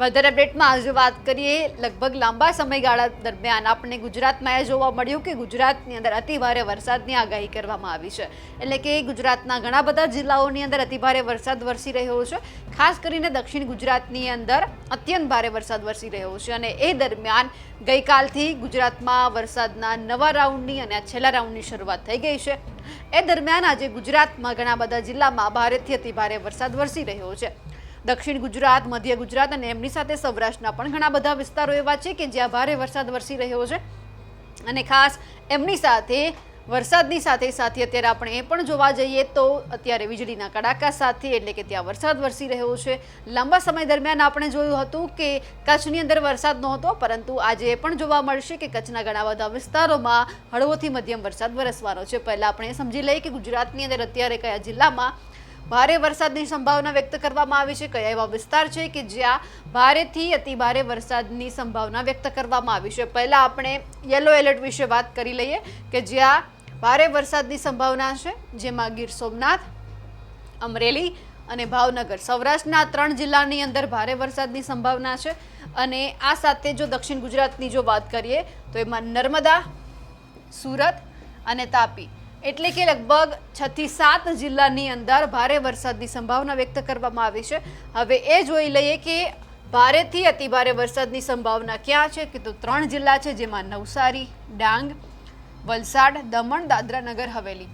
વધારે અપડેટમાં આજે વાત કરીએ લગભગ લાંબા સમયગાળા દરમિયાન આપણને ગુજરાતમાં એ જોવા મળ્યું કે ગુજરાતની અંદર અતિભારે વરસાદની આગાહી કરવામાં આવી છે. એટલે કે ગુજરાતના ઘણા બધા જિલ્લાઓની અંદર અતિભારે વરસાદ વરસી રહ્યો છે. ખાસ કરીને દક્ષિણ ગુજરાતની અંદર અત્યંત ભારે વરસાદ વરસી રહ્યો છે અને એ દરમિયાન ગઈકાલથી ગુજરાતમાં વરસાદના નવા રાઉન્ડની અને છેલ્લા રાઉન્ડની શરૂઆત થઈ ગઈ છે. એ દરમિયાન આજે ગુજરાતમાં ઘણા બધા જિલ્લામાં ભારેથી અતિભારે વરસાદ વરસી રહ્યો છે. દક્ષિણ ગુજરાત, મધ્ય ગુજરાત અને એમની સાથે સૌરાષ્ટ્રના પણ ઘણા બધા વિસ્તારો એવા છે કે જ્યાં ભારે વરસાદ વરસી રહ્યો છે. અને ખાસ એમની સાથે, વરસાદની સાથે સાથે અત્યારે આપણે એ પણ જોવા જઈએ તો અત્યારે વીજળીના કડાકા સાથે એટલે કે ત્યાં વરસાદ વરસી રહ્યો છે. લાંબા સમય દરમિયાન આપણે જોયું હતું કે કચ્છની અંદર વરસાદ નહોતો, પરંતુ આજે એ પણ જોવા મળશે કે કચ્છના ઘણા બધા વિસ્તારોમાં હળવોથી મધ્યમ વરસાદ વરસવાનો છે. પહેલાં આપણે સમજી લઈએ કે ગુજરાતની અંદર અત્યારે કયા જિલ્લામાં ભારે વરસાદની સંભાવના વ્યક્ત કરવામાં આવી છે. કયા એવા વિસ્તાર છે કે જ્યાં ભારેથી અતિ ભારે વરસાદની સંભાવના વ્યક્ત કરવામાં આવી છે? પહેલાં આપણે યલો એલર્ટ વિશે વાત કરી લઈએ કે જ્યાં ભારે વરસાદની સંભાવના છે, જેમાં ગીર સોમનાથ, અમરેલી અને ભાવનગર. સૌરાષ્ટ્રના ત્રણ જિલ્લાની અંદર ભારે વરસાદની સંભાવના છે અને આ સાથે જો દક્ષિણ ગુજરાતની જો વાત કરીએ તો એમાં નર્મદા, સુરત અને તાપી. એટલે કે લગભગ છ થી સાત જિલ્લાની અંદર ભારે વરસાદની સંભાવના વ્યક્ત કરવામાં આવી છે. હવે એ જોઈ લઈએ કે ભારેથી અતિભારે વરસાદની સંભાવના ક્યાં છે? કે તો ત્રણ જિલ્લા છે, જેમાં નવસારી, ડાંગ, વલસાડ, દમણ, દાદરા નગર, હવેલી.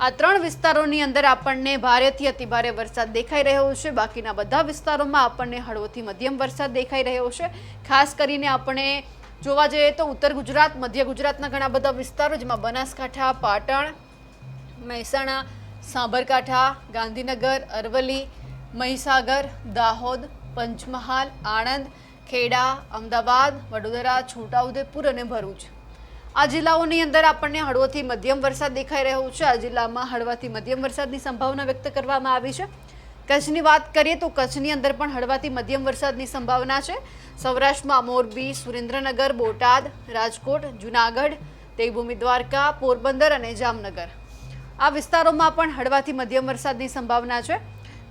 આ ત્રણ વિસ્તારોની અંદર આપણને ભારેથી અતિભારે વરસાદ દેખાઈ રહ્યો છે. બાકીના બધા વિસ્તારોમાં આપણને હળવોથી મધ્યમ વરસાદ દેખાઈ રહ્યો છે. ખાસ કરીને આપણે જોવા જઈએ તો ઉત્તર ગુજરાત, મધ્ય ગુજરાતના ઘણા બધા વિસ્તારો, જેમાં બનાસકાંઠા, પાટણ મહેસાણા સાબરકાંઠા ગાંધીનગર, અરવલ્લી, મહીસાગર, દાહોદ, પંચમહાલ, આણંદ, ખેડા, અમદાવાદ, વડોદરા, છોટાઉદેપુર અને ભરૂચ. આ જિલ્લાઓની અંદર આપણને હળવોથી મધ્યમ વરસાદ દેખાઈ રહ્યો છે. આ જિલ્લામાં હળવાથી મધ્યમ વરસાદની સંભાવના વ્યક્ત કરવામાં આવી છે. કચ્છની વાત કરીએ તો કચ્છની અંદર પણ હળવાથી મધ્યમ વરસાદની સંભાવના છે. સૌરાષ્ટ્રમાં મોરબી સુરેન્દ્રનગર, બોટાદ, રાજકોટ, જુનાગઢ, દેવભૂમિ દ્વારકા, પોરબંદર અને જામનગર. આ વિસ્તારોમાં પણ હળવાથી મધ્યમ વરસાદની સંભાવના છે.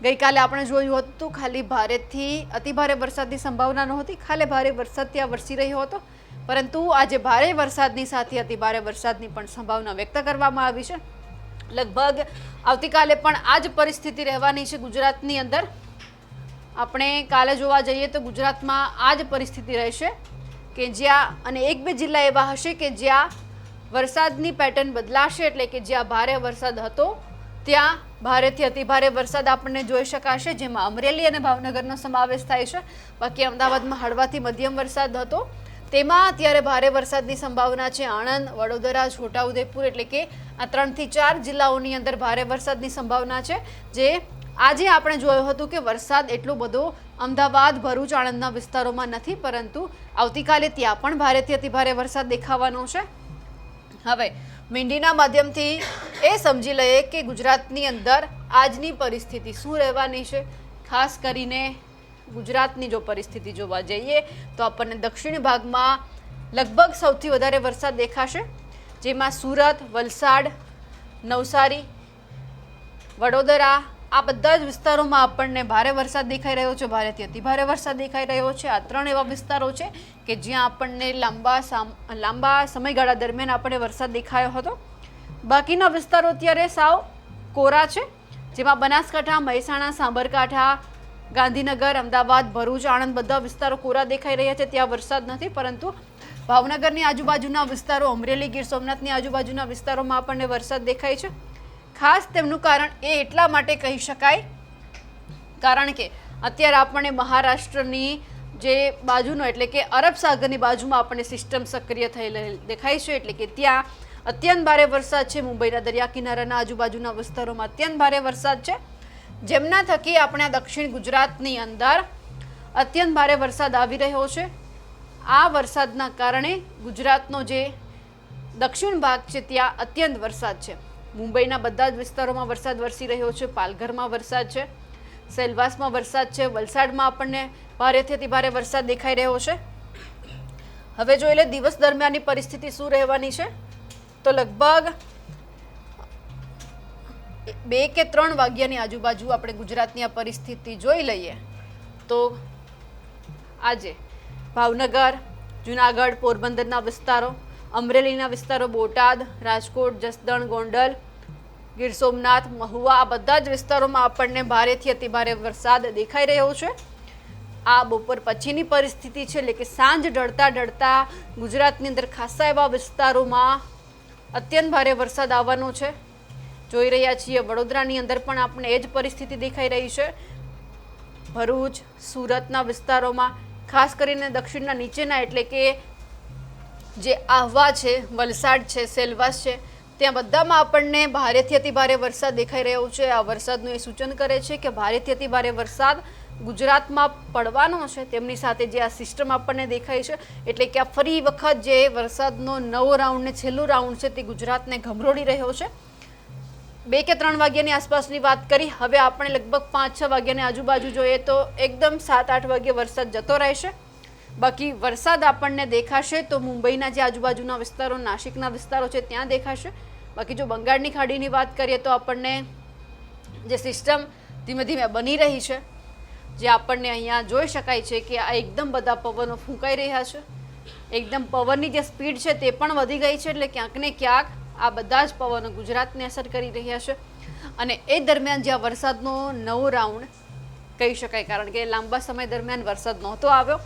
ગઈકાલે આપણે જોયું હતું, ખાલી ભારેથી અતિભારે વરસાદની સંભાવના નહોતી. ખાલી ભારે વરસાદ ત્યાં વરસી રહ્યો હતો. પરંતુ આજે ભારે વરસાદની સાથે અતિભારે વરસાદની પણ સંભાવના વ્યક્ત કરવામાં આવી છે. લગભગ આવતીકાલે પણ આ જ પરિસ્થિતિ રહેવાની છે ગુજરાતની અંદર. આપણે કાલે જોવા જઈએ તો ગુજરાતમાં આ જ પરિસ્થિતિ રહેશે કે જ્યાં અને એક બે જિલ્લા એવા હશે કે જ્યાં વરસાદની પેટર્ન બદલાશે એટલે કે જ્યાં ભારે વરસાદ હતો, ત્યાં ભારેથી અતિભારે વરસાદ આપણને જોઈ શકાશે, જેમાં અમરેલી અને ભાવનગરનો સમાવેશ થાય છે. બાકી અમદાવાદમાં હળવાથી મધ્યમ વરસાદ હતો. તેમાં અત્યારે ભારે વરસાદની સંભાવના છે. આણંદ, વડોદરા, છોટાઉદેપુર એટલે કે આ ત્રણથી ચાર જિલ્લાઓની અંદર ભારે વરસાદની સંભાવના છે. જે આજે આપણે જોયું હતું કે વરસાદ એટલો બધો અમદાવાદ, ભરૂચ, આણંદના વિસ્તારોમાં નથી, પરંતુ આવતીકાલે ત્યાં પણ ભારેથી અતિભારે વરસાદ દેખાવાનો છે. હવે મીંડીના માધ્યમથી એ સમજી લઈએ કે ગુજરાતની અંદર આજની પરિસ્થિતિ શું રહેવાની છે. ખાસ કરીને ગુજરાતની જો પરિસ્થિતિ જોવા જઈએ તો આપણને દક્ષિણ ભાગમાં લગભગ સૌથી વધારે વરસાદ દેખાશે, જેમાં સુરત, વલસાડ, નવસારી, વડોદરા આ બધા જ વિસ્તારોમાં આપણને ભારે વરસાદ દેખાઈ રહ્યો છે, ભારેથી અતિભારે વરસાદ દેખાઈ રહ્યો છે. આ ત્રણ એવા વિસ્તારો છે કે જ્યાં આપણને લાંબા લાંબા સમયગાળા દરમિયાન આપણને વરસાદ દેખાયો હતો. બાકીના વિસ્તારો અત્યારે સાવ કોરા છે, જેમાં બનાસકાંઠા, મહેસાણા, સાબરકાંઠા, ગાંધીનગર, અમદાવાદ, ભરૂચ, આણંદ બધા વિસ્તારો કોરા દેખાઈ રહ્યા છે. ત્યાં વરસાદ નથી, પરંતુ ભાવનગરની આજુબાજુના વિસ્તારો, અમરેલી ગીર સોમનાથની આજુબાજુના વિસ્તારોમાં આપણને વરસાદ દેખાય છે. ખાસ તેમનું કારણ એ એટલા માટે કહી શકાય. કારણ કે અત્યારે આપણને મહારાષ્ટ્રની જે બાજુનો એટલે કે અરબ સાગરની બાજુમાં આપણને સિસ્ટમ સક્રિય થયેલી દેખાય છે, એટલે કે ત્યાં અત્યંત ભારે વરસાદ છે. મુંબઈના દરિયા કિનારાના આજુબાજુના વિસ્તારોમાં અત્યંત ભારે વરસાદ છે. જેમના થકી આપણે દક્ષિણ ગુજરાતની અંદર અત્યંત ભારે વરસાદ આવી રહ્યો છે. આ વરસાદના કારણે ગુજરાતનો જે દક્ષિણ ભાગ છે, ત્યાં અત્યંત વરસાદ છે. મુંબઈના બધા જ વિસ્તારોમાં વરસાદ વરસી રહ્યો છે, પાલઘરમાં વરસાદ છે, સેલવાસમાં વરસાદ છે, વલસાડમાં આપણને ભારેથી ભારે વરસાદ દેખાઈ રહ્યો છે. હવે જોઈ લે, દિવસ દરમિયાનની પરિસ્થિતિ શું રહેવાની છે? તો લગભગ બે કે ત્રણ વાગ્યાની આજુબાજુ આપણે ગુજરાતની આ પરિસ્થિતિ જોઈ લઈએ. તો આજે ભાવનગર, જુનાગઢ, પોરબંદરના વિસ્તારો, અમરેલીના વિસ્તારો, બોટાદ, રાજકોટ, જસદણ, ગોંડલ ગીર સોમનાથ, મહુવા આ બધા જ વિસ્તારોમાં આપણને ભારેથી અતિભારે વરસાદ દેખાઈ રહ્યો છે. આ બપોર પછીની પરિસ્થિતિ છે, એટલે કે સાંજ ઢળતા ઢળતા ગુજરાતની અંદર ખાસા એવા વિસ્તારોમાં અત્યંત ભારે વરસાદ આવવાનો છે. જોઈ રહ્યા છીએ, વડોદરાની અંદર પણ આપણે એ જ પરિસ્થિતિ દેખાઈ રહી છે. ભરૂચ, સુરતના વિસ્તારોમાં, ખાસ કરીને દક્ષિણના નીચેના, એટલે કે જે આહવા છે, વલસાડ છે, સેલવાસ છે ત્યાં બધામાં આપણને ભારેથી અતિ ભારે વરસાદ દેખાઈ રહ્યો છે. આ વરસાદનું એ સૂચન કરે છે કે ભારેથી અતિ ભારે વરસાદ ગુજરાતમાં પડવાનો છે. તેમની સાથે જે આ સિસ્ટમ આપણને દેખાય છે, એટલે કે આ ફરી વખત જે વરસાદનો નવો રાઉન્ડ ને છેલ્લું રાઉન્ડ છે તે ગુજરાતને ગભરોડી રહ્યો છે. બે કે ત્રણ વાગ્યાની આસપાસની વાત કરી. હવે આપણે લગભગ પાંચ છ વાગ્યાની આજુબાજુ જોઈએ તો એકદમ સાત આઠ વાગે વરસાદ જતો રહેશે. બાકી વરસાદ આપણને દેખાશે તો મુંબઈના જે આજુબાજુના વિસ્તારો નાસિકના વિસ્તારો છે, ત્યાં દેખાશે. બાકી જો બંગાળની ખાડીની વાત કરીએ તો આપણને જે સિસ્ટમ ધીમે ધીમે બની રહી છે, જે આપણને અહીંયા જોઈ શકાય છે કે આ એકદમ બધા પવનો ફૂંકાઈ રહ્યા છે. એકદમ પવનની જે સ્પીડ છે તે પણ વધી ગઈ છે એટલે ક્યાંક ને ક્યાંક આ બધા જ પવનો ગુજરાતને અસર કરી રહ્યા છે. અને એ દરમિયાન જ્યાં વરસાદનો નવો રાઉન્ડ કહી શકાય, કારણ કે લાંબા સમય દરમિયાન વરસાદ નહોતો આવ્યો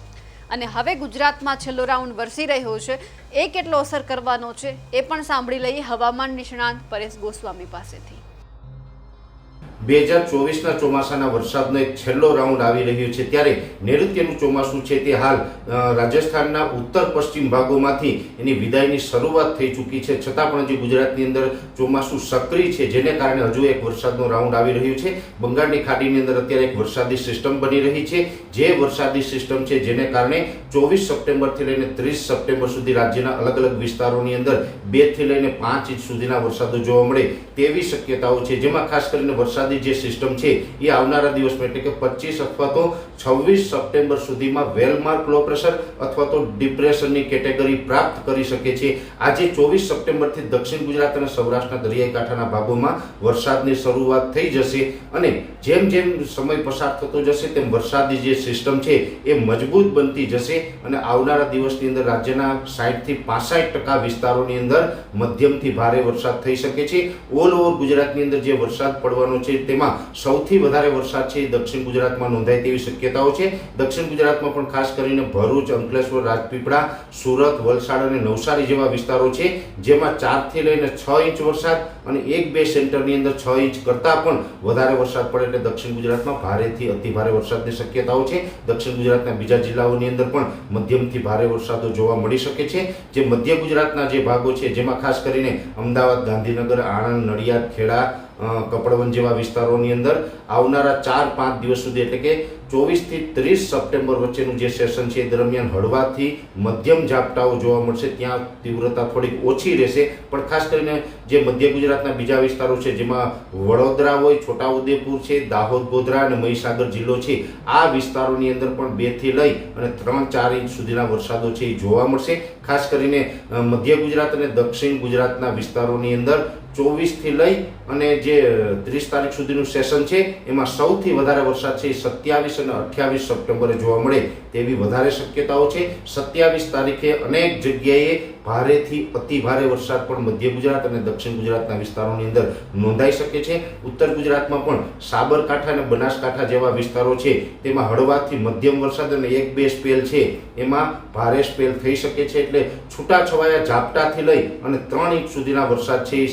અને હવે ગુજરાતમાં છેલ્લો રાઉન્ડ વરસી રહ્યો છે. એ કેટલો અસર કરવાનો છે એ પણ સાંભળી લઈએ હવામાન નિષ્ણાંત પરેશ ગોસ્વામી પાસેથી. બે હજાર ચોવીસના ચોમાસાના વરસાદનો એક છેલ્લો રાઉન્ડ આવી રહ્યો છે ત્યારે નૈઋત્યનું ચોમાસું છે તે હાલ રાજસ્થાનના ઉત્તર પશ્ચિમ ભાગોમાંથી એની વિદાયની શરૂઆત થઈ ચૂકી છે. છતાં પણ જે ગુજરાતની અંદર ચોમાસું સક્રિય છે, જેને કારણે હજુ એક વરસાદનો રાઉન્ડ આવી રહ્યો છે. બંગાળની ખાડીની અંદર અત્યારે એક વરસાદી સિસ્ટમ બની રહી છે. જે વરસાદી સિસ્ટમ છે, જેને કારણે ચોવીસ સપ્ટેમ્બરથી લઈને ત્રીસ સપ્ટેમ્બર સુધી રાજ્યના અલગ અલગ વિસ્તારોની અંદર બેથી લઈને પાંચ ઇંચ સુધીના વરસાદો જોવા મળે તેવી શક્યતાઓ છે. જેમાં ખાસ કરીને વરસાદી જે સિસ્ટમ છે, એ આવનારા દિવસમાં એટલે કે પચીસ અથવા તો છવ્વીસ સપ્ટેમ્બર સુધીમાં વેલમાર્ક લો પ્રેશર અથવા તો ડિપ્રેશનની કેટેગરી પ્રાપ્ત કરી શકે છે. આજે ચોવીસ સપ્ટેમ્બરથી દક્ષિણ ગુજરાત અને સૌરાષ્ટ્રના દરિયાઈ કાંઠાના ભાગોમાં વરસાદની શરૂઆત થઈ જશે અને જેમ જેમ સમય પસાર થતો જશે, તેમ વરસાદી જે સિસ્ટમ છે એ મજબૂત બનતી જશે અને આવનારા દિવસની અંદર રાજ્યના સાહીઠથી પાસઠ ટકા વિસ્તારોની અંદર મધ્યમથી ભારે વરસાદ થઈ શકે છે. ઓલ ઓવર ગુજરાતની અંદર જે વરસાદ પડવાનો છે તેમાં સૌથી વધારે વરસાદ છે દક્ષિણ ગુજરાતમાં નોંધાય તેવી શક્યતાઓ છે. દક્ષિણ ગુજરાતમાં પણ ખાસ કરીને ભરૂચ, અંકલેશ્વર, રાજપીપળા, સુરત, વલસાડ અને નવસારી જેવા વિસ્તારો છે જેમાં ચારથી લઈને છ ઇંચ વરસાદ અને એક બે સેન્ટરની અંદર છ ઇંચ કરતાં પણ વધારે વરસાદ પડે એટલે દક્ષિણ ગુજરાતમાં ભારેથી અતિ ભારે વરસાદની શક્યતાઓ છે. દક્ષિણ ગુજરાતના બીજા જિલ્લાઓની અંદર પણ મધ્યમથી ભારે વરસાદો જોવા મળી શકે છે. જે મધ્ય ગુજરાતના જે ભાગો છે, જેમાં ખાસ કરીને અમદાવાદ, ગાંધીનગર, આણંદ, નડિયાદ, ખેડા કપડવન જેવા વિસ્તારોની અંદર આવનારા ચાર પાંચ દિવસ સુધી એટલે કે ચોવીસથી ત્રીસ સપ્ટેમ્બર વચ્ચેનું જે સેશન છે એ દરમિયાન હળવાથી મધ્યમ ઝાપટાઓ જોવા મળશે. ત્યાં તીવ્રતા થોડીક ઓછી રહેશે. પણ ખાસ કરીને જે મધ્ય ગુજરાતના બીજા વિસ્તારો છે, જેમાં વડોદરા હોય, છોટાઉદેપુર છે, દાહોદ, ગોધરા અને મહીસાગર જિલ્લો છે, આ વિસ્તારોની અંદર પણ બેથી લઈ અને ત્રણ ચાર ઇંચ સુધીના વરસાદો છે એ જોવા મળશે. ખાસ કરીને મધ્ય ગુજરાત અને દક્ષિણ ગુજરાતના વિસ્તારોની અંદર ચોવીસથી લઈ અને જે ત્રીસ તારીખ સુધીનું સેશન છે, એમાં સૌથી વધારે વરસાદ છે એ સત્યાવીસ અને અઠ્યાવીસ સપ્ટેમ્બરે જોવા મળે તેવી વધારે શક્યતાઓ છે. સત્યાવીસ તારીખે અનેક જગ્યાએ ભારેથી અતિ ભારે વરસાદ પણ મધ્ય ગુજરાત અને દક્ષિણ ગુજરાતના વિસ્તારોની અંદર નોંધાઈ શકે છે. ઉત્તર ગુજરાતમાં પણ સાબરકાંઠા અને બનાસકાંઠા જેવા વિસ્તારો છે, તેમાં હળવાથી મધ્યમ વરસાદ અને એક બે સ્પેલ છે. એમાં ભારે સ્પેલ થઈ શકે છે એટલે છૂટાછવાયા ઝાપટાથી લઈ અને ત્રણ ઇંચ સુધીના વરસાદ છે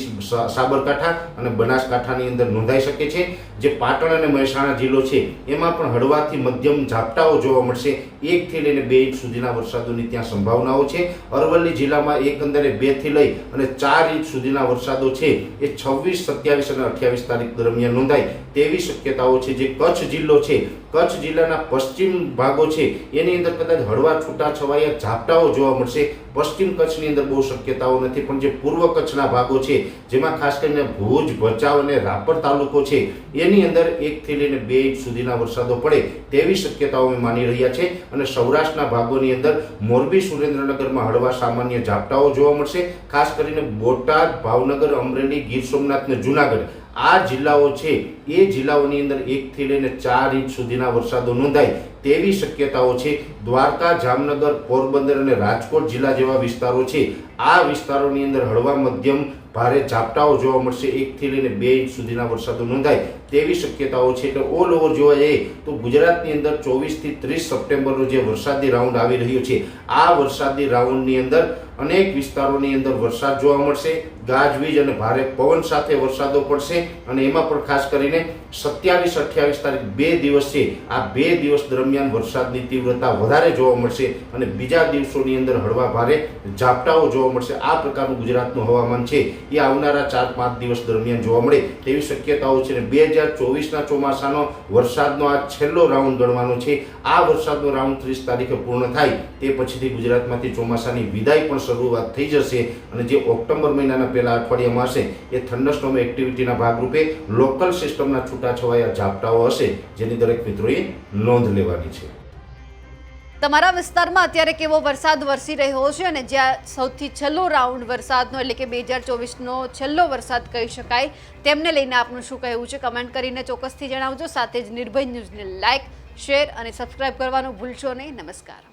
સાબરકાંઠા અને બનાસકાંઠાની અંદર નોંધાઈ શકે છે. જે પાટણ અને મહેસાણા જિલ્લો છે, એમાં પણ હળવાથી મધ્યમ ઝાપટાઓ જોવા મળશે. એકથી લઈને બે ઇંચ સુધીના વરસાદોની ત્યાં સંભાવનાઓ છે. અરવલ્લી જિલ્લામાં બેથી લઈ અને ચાર ઇંચ સુધીના વરસાદો છે. એ છવ્વીસ, સત્યાવીસ અને અઠ્યાવીસ તારીખ દરમિયાન નોંધાય તેવી શક્યતાઓ છે. જે કચ્છ જિલ્લો છે કચ્છ જિલ્લાના પશ્ચિમ ભાગો છે. એની અંદર કદાચ હળવા છૂટાછવાયા ઝાપટાઓ જોવા મળશે. પશ્ચિમ કચ્છની અંદર બહુ શક્યતાઓ નથી, પણ જે પૂર્વ કચ્છના ભાગો છે, જેમાં ખાસ કરીને ભુજ, ભચાઉ અને રાપર તાલુકો છે, એની અંદર એકથી લઈને બે ઇંચ સુધીના વરસાદો પડે તેવી શક્યતાઓ અમે માની રહ્યા છે. અને સૌરાષ્ટ્રના ભાગોની અંદર મોરબી સુરેન્દ્રનગરમાં હળવા સામાન્ય ઝાપટાઓ જોવા મળશે. ખાસ કરીને બોટાદ, ભાવનગર, અમરેલી, ગીર સોમનાથ અને જુનાગઢ. આ જિલ્લાઓ છે, એ જિલ્લાઓની અંદર એકથી લઈને ચાર ઇંચ સુધીના વરસાદો નોંધાય તેવી શક્યતાઓ છે. દ્વારકા, જામનગર, પોરબંદર અને રાજકોટ જિલ્લા જેવા વિસ્તારો છે. આ વિસ્તારોની અંદર હળવા મધ્યમ ભારે ઝાપટાઓ જોવા મળશે. એકથી લઈને બે ઇંચ સુધીના વરસાદો નોંધાય તેવી શક્યતાઓ છે. એટલે ઓલ ઓવર જોવા જઈએ તો ગુજરાતની અંદર ચોવીસથી ત્રીસ સપ્ટેમ્બરનો જે વરસાદી રાઉન્ડ આવી રહ્યો છે, આ વરસાદી રાઉન્ડની અંદર અનેક વિસ્તારોની અંદર વરસાદ જોવા મળશે ગાજવીજ અને ભારે પવન સાથે વરસાદો પડશે અને એમાં પણ ખાસ કરીને સત્યાવીસ અઠ્યાવીસ તારીખ બે દિવસ છે આ બે દિવસ દરમિયાન વરસાદની તીવ્રતા વધારે જોવા મળશે અને બીજા દિવસોની અંદર હળવા ભારે ઝાપટાઓ જોવા મળશે. આ પ્રકારનું ગુજરાતનું હવામાન છે એ આવનારા ચાર પાંચ દિવસ દરમિયાન જોવા મળે તેવી શક્યતાઓ છે અને બે હજાર ચોવીસના ચોમાસાનો વરસાદનો આ છેલ્લો રાઉન્ડ ગણવાનો છે. આ વરસાદનો રાઉન્ડ ત્રીસ તારીખે પૂર્ણ થાય તે પછીથી ગુજરાતમાંથી ચોમાસાની વિદાય પણ શરૂઆત થઈ જશે અને જે ઓક્ટોબર મહિનાના પહેલા અઠવાડિયામાં હશે એ થંડરસ્ટોમ એક્ટિવિટીના ભાગરૂપે લોકલ સિસ્ટમના છૂટાછવાયા ઝાપટાઓ હશે, જેની દરેક મિત્રોએ નોંધ લેવાની છે. તમારા વિસ્તારમાં અત્યારે કેવો વરસાદ વરસી રહ્યો છે અને જ્યાં સૌથી છેલ્લો રાઉન્ડ વરસાદનો એટલે કે બે હજાર ચોવીસનો છેલ્લો વરસાદ કહી શકાય, તેમને લઈને આપનું શું કહેવું છે? કમેન્ટ કરીને ચોક્કસથી જણાવજો. સાથે જ નિર્ભય ન્યૂઝને લાઇક શેર અને સબસ્ક્રાઇબ કરવાનું ભૂલશો નહીં. નમસ્કાર.